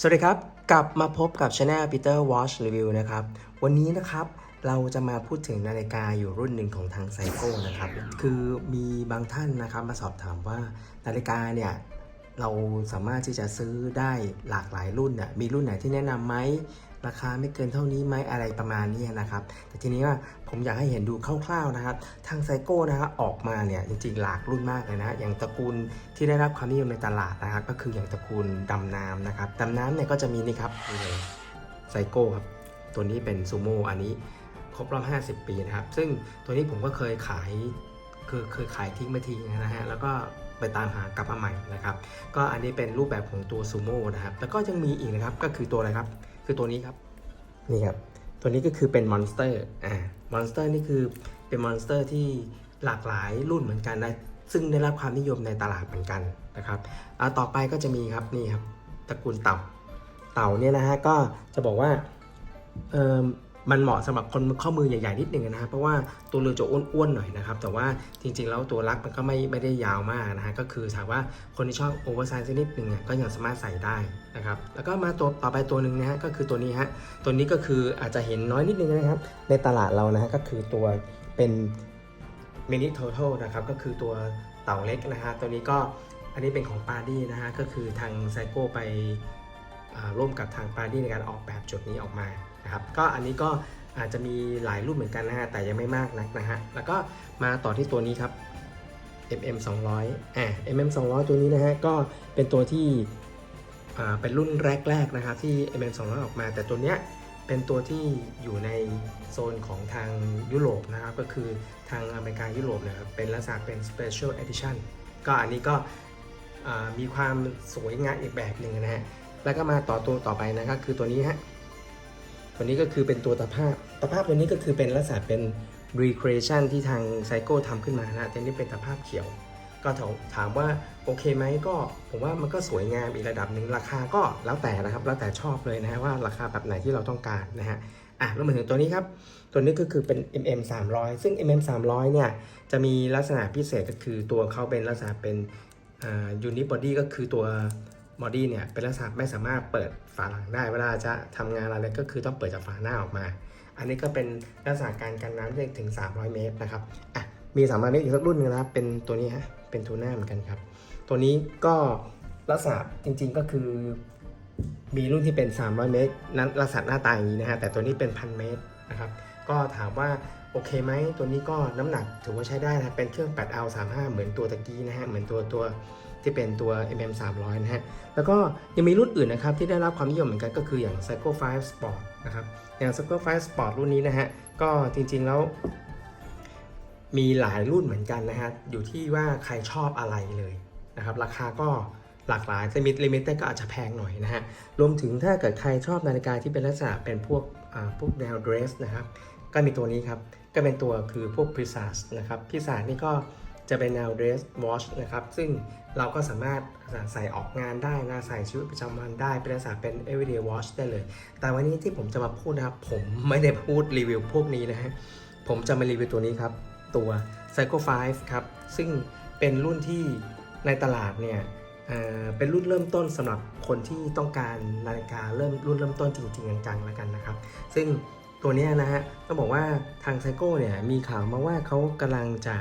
สวัสดีครับ กลับมาพบกับช anel Peter Watch Review นะครับ วันนี้นะครับเราจะมาพูดถึงนาฬิกาอยู่รุ่นหนึ่งของทางไซโก้นะครับ คือมีบางท่านนะครับมาสอบถามว่านาฬิกาเนี่ยเราสามารถที่จะซื้อได้หลากหลายรุ่นน่ยมีรุ่นไหนที่แนะนำไหม ราคาไม่เกินเท่านี้ไหมอะไรประมาณนี้นะครับ แต่ทีนี้ว่าผมอยากให้เห็นดูคร่าวๆนะครับ ทางไซโก้นะครับออกมาเนี่ยจริงๆหลากรุ่นมากเลยนะอย่างตระกูลที่ได้รับความนิยมในตลาดนะครับ ก็คืออย่างตระกูลดำน้ำนะครับดำน้ำเนี่ยก็จะมีนี่ครับนี่เลยไซโก้ครับตัวนี้เป็นซูโม่อันนี้ครบรอบ 50 ปีนะครับ ซึ่งตัวนี้ผมก็เคยขายคือเคยขายทิ้งไปทีนะฮะแล้วก็ไปตามหากลับมาใหม่นะครับ ก็อันนี้เป็นรูปแบบของตัวซูโม่นะครับ แล้วก็ยังมีอีกนะครับ ก็คือตัวอะไรครับ คือตัวนี้ครับ นี่ครับ ตัวนี้ก็คือเป็นมอนสเตอร์อ่ามอนสเตอร์นี่คือเป็นมอนสเตอร์ที่หลากหลายรุ่นเหมือนกันนะซึ่งได้รับความนิยมในตลาดเหมือนกันนะครับอ่าต่อไปก็จะมีครับนี่ครับตระกูลเต่า เต่าเนี่ยนะฮะก็จะบอกว่าเออ มันเหมาะสำหรับคนข้อมือใหญ่ๆนิดหนึ่งนะฮะเพราะว่าตัวเรือจะอ้วนๆหน่อยนะครับ แต่ว่าจริงๆแล้วตัวลักมันก็ไม่ไม่ได้ยาวมากนะฮะก็คือถามว่าคนที่ชอบโอเวอร์ไซส์นิดหนึงอะก็ยังสามารถใส่ได้นะครับแล้วก็มาตัวต่อไปตัวหนึ่งนะฮะก็คือตัวนี้ฮะตัวนี้ก็คืออาจจะเห็นน้อยนิดนึงนะครับ ในตลาดเรานะฮะก็คือตัวเป็นมินิ t o t a l นะครับก็คือตัวเต่าเล็กนะฮะตัวนี้ก็อันนี้เป็นของปาดี้นะฮะก็คือทางไซโก้ไปร่วมกับทางปาร์ตี้ในการออกแบบจุดนี้ออกมา นะครับก็อันนี้ก็อาจจะมีหลายรูปเหมือนกันนะฮะแต่ยังไม่มากนักนะฮะแล้วก็มาต่อที่ตัวนี้ครับ MM 200อ่า MM 200ตัวนี้นะฮะก็เป็นตัวที่เป็นรุ่นแรกๆนะครับที่ MM 200ออกมา แต่ตัวเนี้ยเป็นตัวที่อยู่ในโซนของทางยุโรปนะครับ ก็คือทางอเมริกายุโรปนะครับเป็นลักษณะเป็น Special Edition ก็อันนี้ก็มีความสวยงามอีกแบบหนึ่งนะฮะแล้วก็มาต่อตัวต่อไปนะครับคือตัวนี้ฮะ ตัวนี้ก็คือเป็นตัวตะภาพตะภาพตัวนี้ก็คือเป็นลักษณะเป็น recreation ที่ทางไซโก้ทำขึ้นมานะแต่นี่เป็นตะภาพเขียว ก็ถามว่าโอเคไหมก็ผมว่ามันก็สวยงามอีกระดับหนึ่งราคาก็แล้วแต่นะครับแล้วแต่ชอบเลยนะฮะว่าราคาแบบไหนที่เราต้องการนะฮะอะแล้วมาถึงตัวนี้ครับ ตัวนี้ก็คือเป็น MM 300 ซึ่ง MM 300เนี่ยจะมีลักษณะพิเศษก็คือตัวเขาเป็นลักษณะเป็นอ่า unibody ก็คือตัว บอดี้เนี่ยเป็นลักษณะไม่สามารถเปิดฝาหลังได้ เวลาจะทำงานอะไรก็คือต้องเปิดจากฝาหน้าออกมา อันนี้ก็เป็นลักษณะการกันน้ำได้ถึง 300 เมตรนะครับอะมี300เมตรอีกสักรุ่นหนึงนะครับเป็นตัวนี้ฮะเป็นทูน่าเหมือนกันครับ ตัวนี้ก็ลักษณะจริงๆก็คือ มีรุ่นที่เป็น 300 เมตรนั้นลักษณะหน้าตาอย่างนี้นะฮะแต่ตัวนี้เป็นพันเมตรนะครับก็ถามว่าโอเคไหมตัวนี้ก็น้ำหนักถือว่าใช้ได้นะเป็นเครื่อง 8L 35 เหมือนตัวตะกี้นะฮะเหมือนตัวตัว ที่เป็นตัว MM 300นะฮะ แล้วก็ยังมีรุ่นอื่นนะครับที่ได้รับความนิยมเหมือนกันก็คืออย่าง Psycho 5 Sport นะครับ อย่าง Psycho 5 Sport รุ่นนี้นะฮะ ก็จริงๆแล้วมีหลายรุ่นเหมือนกันนะฮะ อยู่ที่ว่าใครชอบอะไรเลยนะครับ ราคาก็หลากหลายจะมีลิมิเต็ดก็อาจจะแพงหน่อยนะฮะ รวมถึงถ้าเกิดใครชอบนาฬิกาที่เป็นลักษณะเป็นพวกอ่าพวกแนวเดรสนะครับ ก็มีตัวนี้ครับ ก็เป็นตัวคือพวก p r e s a s นะครับ p r e s a s นี่ก็จะเป็นแนว dress watch นะครับ ซึ่ง เราก็สามารถใส่ออกงานได้นะใส่ชีวิตประจำวันได้เป็นลักษณะเป็น everyday watch ได้เลย แต่วันนี้ที่ผมจะมาพูดนะครับ ผมไม่ได้พูดรีวิวพวกนี้นะฮะผมจะมารีวิวตัวนี้ครับ ตัว Psycho 5 ครับ ซึ่งเป็นรุ่นที่ในตลาดเนี่ยเเป็นรุ่นเริ่มต้นสำหรับคนที่ต้องการนาฬิกาเริ่มรุ่นเริ่มต้นจริงๆจังๆแล้วกันนะครับ ซึ่งตัวนี้นะฮะต้องบอกว่าทางไซโก้เนี่ยมีข่าวมาว่าเขากำลังจะ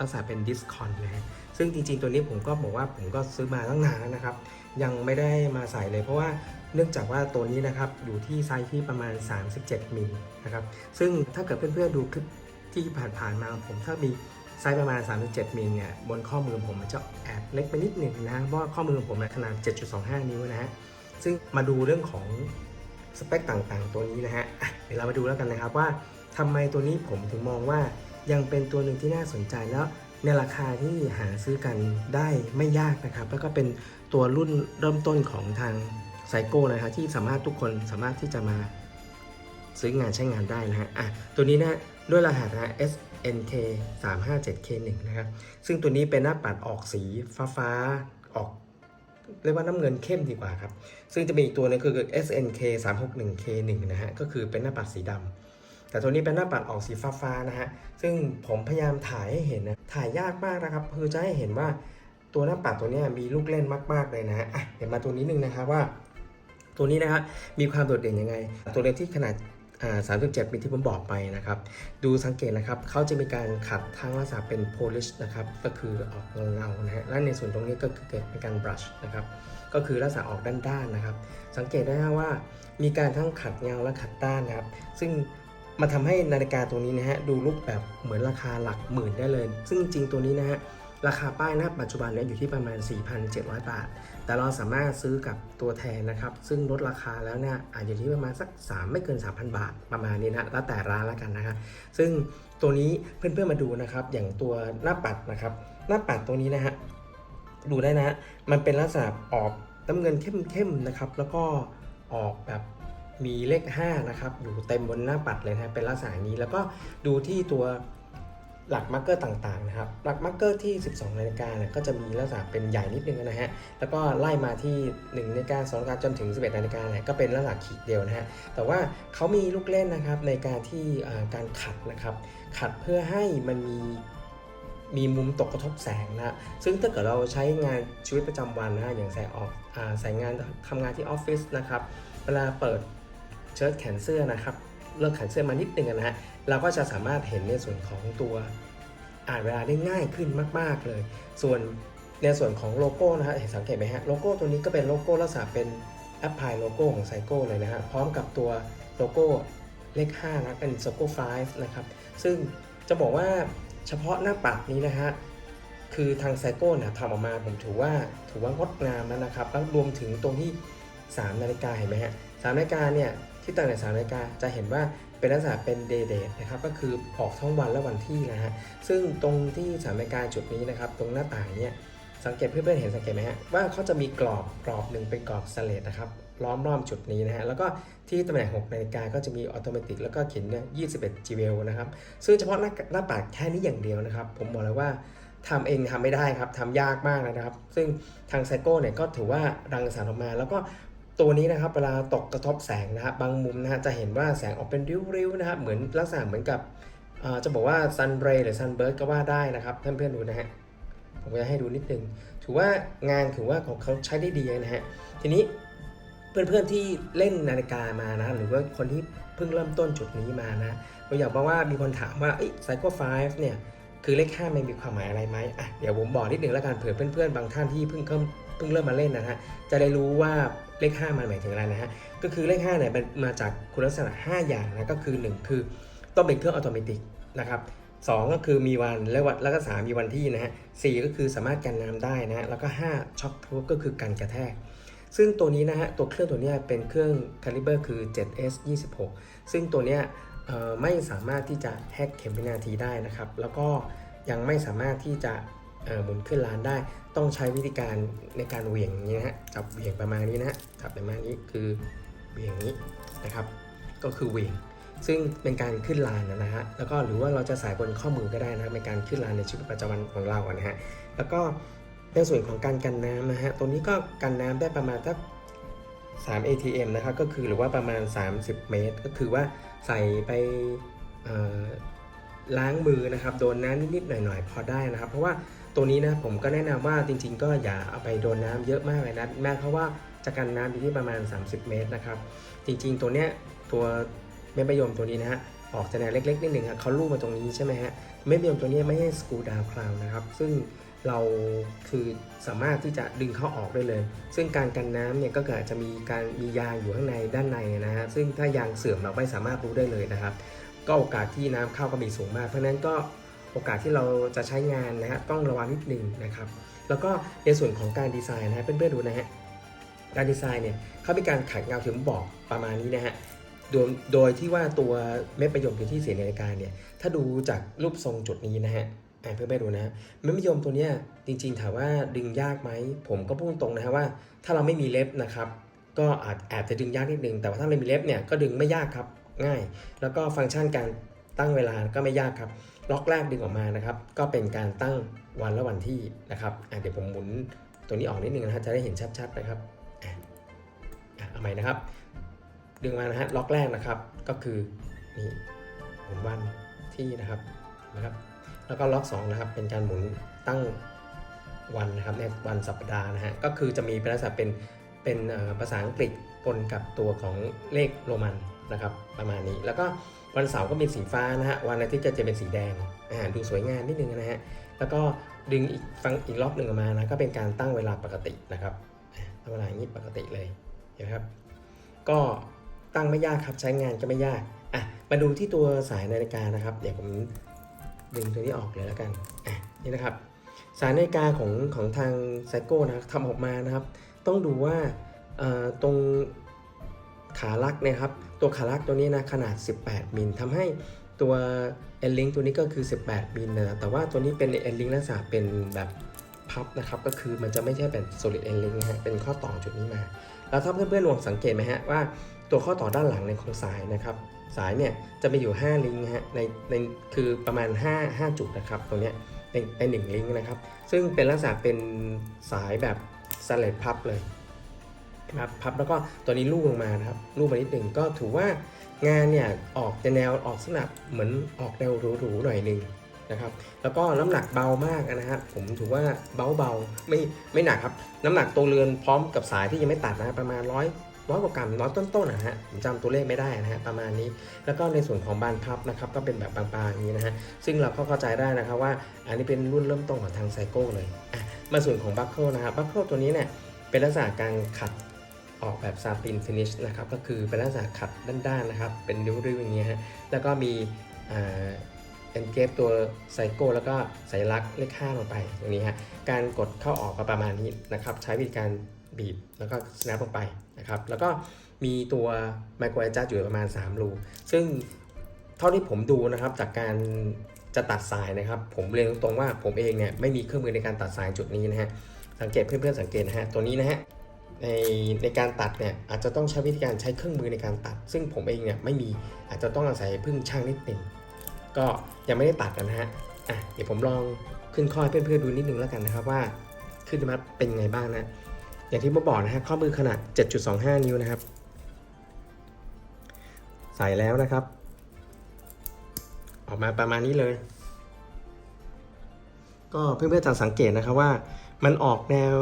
รักษาเป็นดิสคอนนะฮะ ซึ่งจริงๆ ตัวนี้ผมก็บอกว่าผมก็ซื้อมาตั้งนานแล้วนะครับ ยังไม่ได้มาใส่เลย เพราะว่าเนื่องจากว่าตัวนี้นะครับอยู่ที่ไซส์ที่ประมาณ 37มิลนะครับ ซึ่งถ้าเกิดเพื่อนๆดูคลิปที่ผ่านๆมาผมถ้ามีไซส์ประมาณ 37 มิลเนี่ย บนข้อมือผมมันจะแอบเล็กไปนิดหนึ่งนะ เพราะข้อมือผมมันขนาด 7.25 นิ้วนะฮะ ซึ่งมาดูเรื่องของสเปคต่างๆ ตัวนี้นะฮะอะเดี๋ยวเรามาดูแล้วกันนะครับว่าทำไมตัวนี้ผมถึงมองว่ายังเป็นตัวหนึ่งที่น่าสนใจแล้ว ในราคาที่หาซื้อกันได้ไม่ยากนะครับ แล้วก็เป็นตัวรุ่นเริ่มต้นของทางไซโก้นะครับที่สามารถทุกคนสามารถที่จะมาซื้องานใช้งานได้นะฮะอะตัวนี้นะด้วยรหัสนะ SNK 357 K1 นะครับ ซึ่งตัวนี้เป็นหน้าปัดออกสีฟ้าฟ้าๆออก เรียกว่าน้ำเงินเข้มดีกว่าครับ ซึ่งจะมีอีกตัวนึงคือ SNK 361 K1 นะฮะ ก็คือเป็นหน้าปัดสีดำ แต่ตัวนี้เป็นหน้าปัดออกสีฟ้าๆนะฮะ ซึ่งผมพยายามถ่ายให้เห็นนะ ถ่ายยากมากนะครับ คือจะให้เห็นว่าตัวหน้าปัดตัวนี้มีลูกเล่นมากๆเลยนะฮะอะเดี๋ยวมาตัวนี้นึงนะครับว่า ตัวนี้นะครับมีความโดดเด่นยังไง ตัวเลนส์ที่ขนาดอ่า37มิลที่ผมบอกไปนะครับ ดูสังเกตนะครับเขาจะมีการขัดทั้งลักษณะเป็น polish นะครับ ก็คือออกเงาๆนะฮะ และในส่วนตรงนี้ก็คือเกิดเป็นการ brush นะครับ ก็คือลักษณะออกด้านๆนะครับ สังเกตได้ว่ามีการทั้งขัดเงาและขัดด้านนะครับ ซึ่ง มาทำให้นาฬิกาตัวนี้นะฮะดูลุกแบบเหมือนราคาหลักหมื่นได้เลย ซึ่งจริงตัวนี้นะฮะราคาป้ายณปัจจุบันเนี่ยอยู่ที่ประมาณ 4,700 บาท แต่เราสามารถซื้อกับตัวแทนนะครับ ซึ่งลดราคาแล้วเนี่ยอาจจะอยู่ที่ประมาณสัก 3 ไม่เกิน 3,000 บาท ประมาณนี้นะ แล้วแต่ร้านแล้วกันนะครับซึ่งตัวนี้เพื่อนๆมาดูนะครับ อย่างตัวหน้าปัดนะครับ หน้าปัดตัวนี้นะฮะ ดูได้นะฮะมันเป็นลักษณะออกน้ำเงินเข้มๆนะครับ แล้วก็ออกแบบ มีเลข 5 นะครับ อยู่เต็มบนหน้าปัดเลยนะฮะเป็นลักษณะนี้แล้วก็ดูที่ตัวหลักมาร์กเกอร์ต่างๆนะครับ หลักมาร์กเกอร์ที่ 12นาฬิกาเนี่ยก็จะมีลักษณะเป็นใหญ่นิดนึงนะฮะ แล้วก็ไล่มาที่1นาฬิกา2นาฬิกาจนถึง 11นาฬิกาเนี่ยก็เป็นลักษณะขีดเดียวนะฮะ แต่ว่าเขามีลูกเล่นนะครับในการที่การขัดนะครับ ขัดเพื่อให้มันมีมีมุมตกกระทบแสงนะซึ่งถ้าเกิดเราใช้งานชีวิตประจำวันนะอย่างใส่ออกอใส่งานทำงานที่ออฟฟิศนะครับ เวลาเปิด เชิ้ตแขนเสื้อนะครับเลิกแขนเสื้อมานิดนึงนะฮะเราก็จะสามารถเห็นในส่วนของตัวอ่านเวลาได้ง่ายขึ้นมาก ๆเลย ส่วนในส่วนของโลโก้นะฮะเห็นสังเกตไหมฮะโลโก้ตัวนี้ก็เป็นโลโก้ลักษณะเป็นแอปพลายโลโก้ของไซโก้เลยนะฮะพร้อมกับตัวโลโก้เลข5นะเป็นโซโก้5นะครับซึ่งจะบอกว่าเฉพาะหน้าปัดนี้นะฮะคือทางไซโก้เนี่ยทำออกมาผมถือว่าถือว่างดงามแล้วนะครับแล้วรวมถึงตรงที่ 3 นาฬิกาเห็นไหมฮะสามนาฬิกาเนี่ย ที่ตั้งแต่3นาฬิกาจะเห็นว่าเป็นลักษณะเป็นเดเดนะครับก็คือออกทั้งวันและวันที่นะฮะซึ่งตรงที่สามนาฬิกาจุดนี้นะครับตรงหน้าต่างเนี่ยสังเกตเพื่อนๆเห็นสังเกตไหมฮะว่าเขาจะมีกรอบกรอบหนึ่งเป็นกรอบสเลดนะครับล้อมรอบจุดนี้นะฮะแล้วก็ที่ตำแหน่ง6นาฬิกาก็จะมีออโตเมติกแล้วก็เขียนเนี่ย21 g w l นะครับซึ่งเฉพาะหน้าหน้าปัดแค่นี้อย่างเดียวนะครับ ผมบอกเลยว่าทำเองทำไม่ได้ครับทำยากมากนะครับ ซึ่งทางไซโก้เนี่ยก็ถือว่ารังสรรค์ออกมา แล้วก็ ตัวนี้นะครับเวลาตกกระทบแสงนะครับบางมุมนะฮะจะเห็นว่าแสงออกเป็นริ้วๆนะครับเหมือนลักษณะเหมือนกับจะบอกว่า Sun Ray หรือ Sunburst ก็ว่าได้นะครับเพื่อนๆดูนะฮะผมจะให้ดูนิดนึง ถือว่างานถือว่าของเขาใช้ได้ดีนะฮะทีนี้เพื่อนๆที่เล่นนาฬิกามานะหรือว่าคนที่เพิ่งเริ่มต้นจุดนี้มานะผมอยากบอกว่ามีคนถามว่าไซโค5เนี่ยคือเลข5มันมีความหมายอะไรไหมอะเดี๋ยวผมบอกนิดนึงแล้วกันเผื่อเพื่อนๆบางท่านที่เพิ่งเริ่มเพิ่งเริ่มมาเล่นนะฮะจะได้รู้ว่า เลข 5 มันหมายถึงอะไรนะฮะ ก็คือเลข5เนี่ยมันมาจากคุณลักษณะ 5 อย่างนะ ก็คือ 1 คือต้องเป็นเครื่องอัตโนมัตินะครับ2ก็คือมีวันและวันแล้วก็3มีวันที่นะฮะสก็คือสามารถกันน้ำได้นะ แล้วก็ 5ช็อคพูก็คือกันกระแทก ซึ่งตัวนี้นะฮะตัวเครื่องตัวเนี้ยเป็นเครื่องคาลิเบอร์คือ 7S 26 ซึ่งตัวเนี้ยไม่สามารถที่จะแฮกเข็มวินาทีได้นะครับ แล้วก็ยังไม่สามารถที่จะหมุนขึ้นลานได้ ต้องใช้วิธีการในการเหวี่ยงนี้นะฮะจับเหวี่ยงประมาณนี้นะฮะจับประมาณนี้คือเหวี่ยงนี้นะครับ ก็คือเหวี่ยง ซึ่งเป็นการขึ้นลานนะฮะแล้วก็หรือว่าเราจะใส่บนข้อมือก็ได้นะครับในการขึ้นลานในชีวิตประจำวันของเราอะนะฮะแล้วก็ในส่วนของการกันน้ำนะฮะตัวนี้ก็กันน้ำได้ประมาณสัก3 ATM นะครับก็คือหรือว่าประมาณ 30 เมตร ก็คือว่าใส่ไปล้างมือนะครับ โดนน้ำนิดๆหน่อยๆ พอได้นะครับ เพราะว่า ตัวนี้นะผมก็แนะนำว่าจริง ๆ ก็อย่าเอาไปโดนน้ำเยอะมากเลยนะแม้เพราะว่าจะกันน้ำอยู่ที่ประมาณ 30 เมตรนะครับ จริง ๆ ตัวเนี้ยตัวเม็ดมะยมตัวนี้นะฮะออกจะแนวเล็กๆนิดหนึ่งครับเขาลูบมาตรงนี้ใช่ไหมฮะเม็ดมะยมตัวนี้ไม่ให้สกูดาวคลาวนะครับ ซึ่งเราคือสามารถที่จะดึงเข้าออกได้เลย ซึ่งการกันน้ำเนี่ยก็อาจจะมีการมียางอยู่ข้างในด้านในนะฮะซึ่งถ้ายางเสื่อมเราไม่สามารถรู้ได้เลยนะครับ ก็โอกาสที่น้ำเข้าก็มีสูงมาก เพราะนั้นก็ โอกาสที่เราจะใช้งานนะฮะต้องระวังนิดนึงนะครับ แล้วก็ในส่วนของการดีไซน์นะฮะเพื่อนๆดูนะฮะการดีไซน์เนี่ยเขามีการขัดเงาถึงบอกประมาณนี้นะฮะโดยโดยที่ว่าตัวเม็ดมะยมอยู่ที่เสียนาฬิกาเนี่ยถ้าดูจากรูปทรงจุดนี้นะฮะเพื่อนๆดูนะฮะเม็ดมะยมตัวเนี้ยจริงๆถามว่าดึงยากไหมผมก็พูดตรงนะฮะว่า ถ้าเราไม่มีเล็บนะครับก็อาจแอบจะดึงยากนิดนึงแต่ว่าถ้าเรามีเล็บเนี่ยก็ดึงไม่ยากครับง่าย แล้วก็ฟังก์ชันการ ตั้งเวลาก็ไม่ยากครับล็อกแรกดึงออกมานะครับ ก็เป็นการตั้งวันและวันที่นะครับเดี๋ยวผมหมุนตัวนี้ออกนิดนึงนะฮะจะได้เห็นชัดๆนะครับเอาใหม่นะครับ ดึงมานะฮะล็อกแรกนะครับก็คือนี่หมุนวันที่นะครับนะครับ แล้วก็ล็อก2นะครับเป็นการหมุนตั้งวันนะครับในวันสัปดาห์นะฮะก็คือจะมีเป็นลักษณะเป็นเป็นภาษาอังกฤษ ปนกับตัวของเลขโรมันนะครับประมาณนี้ แล้วก็วันเสาร์ก็เป็นสีฟ้านะฮะวันอาทิตย์จะจะเป็นสีแดงอ่าดูสวยงามนิดนึงนะฮะแล้วก็ดึงอีกฟังอีกรอบหนึ่งออกมานะก็เป็นการตั้งเวลาปกตินะครับตั้งเวลาอย่างนี้ปกติเลยเห็นไหมครับ ก็ตั้งไม่ยากครับใช้งานก็ไม่ยากอะมาดูที่ตัวสายนาฬิกานะครับ เดี๋ยวผมดึงตัวนี้ออกเลยแล้วกันอะนี่นะครับ สายนาฬิกาของของทางไซโก้นะครับทำออกมานะครับ ต้องดูว่า ตรงขาลักนี่ยครับ ตัวขาลักตัวนี้นะขนาด 18 มิลทำให้ตัวเอลลิงตัวนี้ก็คือ 18 มิลนะแต่ว่าตัวนี้เป็นเอลลิงลักษณะเป็นแบบพับนะครับก็คือมันจะไม่ใช่เป็น solid e n link นะฮะเป็นข้อต่อจุดนี้มา แล้วถ้าเพื่อนๆลองสังเกตไหมฮะว่าตัวข้อต่อด้านหลังในของสายนะครับ สายเนี่ยจะมีอยู่ 5 ลิงก์นะฮะในในคือประมาณ 5 5 จุดนะครับตรงเนี้ยในในหนึ่งลิงก์นะครับ ซึ่งเป็นลักษณะเป็นสายแบบสเลดพับเลย นะครับพับแล้วก็ตัวนี้ลูกลงมานะครับลูกมานิดหนึ่งก็ถือว่างานเนี่ยออกแนวออกสนับเหมือนออกแนวหรูๆหน่อยหนึ่งนะครับแล้วก็น้ำหนักเบามากนะฮะผมถือว่าเบาๆไม่ไม่หนักครับน้ำหนักตัวเรือนพร้อมกับสายที่ยังไม่ตัดนะประมาณร้อยร้อยกว่ากรัมร้อยต้นๆนะฮะผมจำตัวเลขไม่ได้นะฮะประมาณนี้ แล้วก็ในส่วนของบานพับนะครับก็เป็นแบบบางๆอย่างนี้นะฮะซึ่งเราก็เข้าใจได้นะครับว่าอันนี้เป็นรุ่นเริ่มต้นของทางไซโก้เลยมาส่วนของบัคเกิลนะครับบัคเกิลตัวนี้เนี่ยเป็นลักษณะการขัด ออกแบบซาตินฟินิชนะครับก็คือเป็นลักษณะขัดด้านๆนะครับ เป็นริ้วๆอย่างเงี้ยฮะแล้วก็มีเอนเกฟตัวไซโก้แล้วก็สัญลักเลข5ลงไปตรงนี้ฮะการกดเข้าออกก็ประมาณนี้นะครับ ใช้วิธีการบีบแล้วก็ snap ลงไปนะครับ แล้วก็มีตัวไมโคร adjust อยู่ประมาณ 3 รู ซึ่งเท่าที่ผมดูนะครับจากการจะตัดสายนะครับ ผมเรียนตรงๆว่าผมเองเนี่ยไม่มีเครื่องมือในการตัดสายจุดนี้นะฮะสังเกตเพื่อนๆสังเกตนะฮะตัวนี้นะฮะ ในในการตัดเนี่ยอาจจะต้องใช้วิธีการใช้เครื่องมือในการตัด ซึ่งผมเองเนี่ยไม่มีอาจจะต้องอาศัยพึ่งช่างนิดหนึ่งก็ยังไม่ได้ตัดกันนะฮะอะเดี๋ยวผมลองขึ้นข้อให้เพื่อนๆดูนิดนึงแล้วกันนะครับว่าขึ้นมาเป็นไงบ้างนะ อย่างที่ผมบอกนะฮะข้อมือขนาด 7.25 นิ้วนะครับ ใส่แล้วนะครับ ออกมาประมาณนี้เลย ก็เพื่อนๆจะสังเกตนะครับว่ามันออกแนว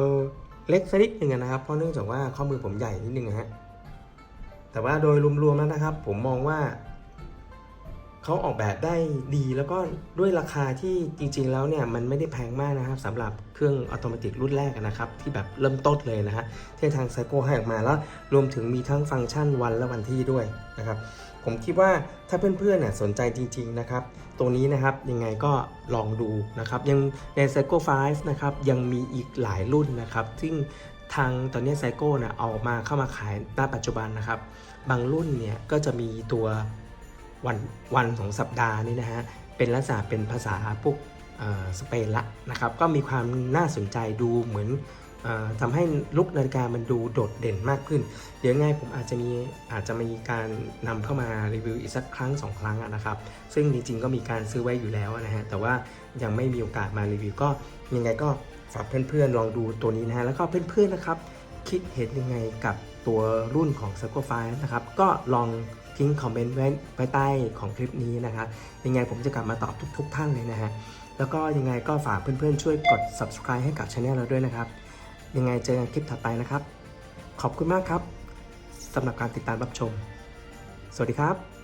เล็กสักนิดหนึ่งนะครับ เพราะเนื่องจากว่าข้อมือผมใหญ่นิดนึงนะฮะแต่ว่าโดยรวมๆแล้วนะครับ ผมมองว่า เขาออกแบบได้ดีแล้วก็ด้วยราคาที่จริงๆแล้วเนี่ยมันไม่ได้แพงมากนะครับสำหรับเครื่องอัตโนมัติรุ่นแรกนะครับที่แบบเริ่มต้นเลยนะฮะที่ทางไซโก้ให้ออกมาแล้วรวมถึงมีทั้งฟังก์ชันวันและวันที่ด้วยนะครับผมคิดว่าถ้าเพื่อนๆเนี่ยสนใจจริงๆนะครับตัวนี้นะครับยังไงก็ลองดูนะครับยังใน Psycho 5นะครับยังมีอีกหลายรุ่นนะครับซึ่งทางตอนนี้ไซโก้นะเอามาเข้ามาขายณปัจจุบันนะครับ บางรุ่นเนี่ยก็จะมีตัว วันวันของสัปดาห์นี่นะฮะเป็นลักษณะเป็นภาษาพวกสเปนละนะครับก็มีความน่าสนใจดูเหมือนออทำให้ลุกนาฬิกามันดูโดดเด่นมากขึ้น เดี๋ยวไงผมอาจจะมีอาจจะมีการนำเข้ามารีวิวอีกสักครั้งสองครั้งนะครับ ซึ่งจริงๆก็มีการซื้อไว้อยู่แล้วนะฮะ แต่ว่ายังไม่มีโอกาสมารีวิวก็ยังไงก็ฝากเพื่อนๆลองดูตัวนี้นะฮะ แล้วก็เพื่อนๆนะครับ คิดเห็นยังไงกับ ตัวรุ่นของ c y c l e 5นะครับ ก็ลองทิ้งคอมเมนต์ไว้ไว้ใต้ของคลิปนี้นะครับ ยังไงผมจะกลับมาตอบทุกๆท่านเลยนะฮะ แล้วก็ยังไงก็ฝากเพื่อนๆ ช่วยกด subscribe ให้กับช anel เราด้วยนะครับ ยังไงเจอกันคลิปถัดไปนะครับ ขอบคุณมากครับสำหรับการติดตามรับชม สวัสดีครับ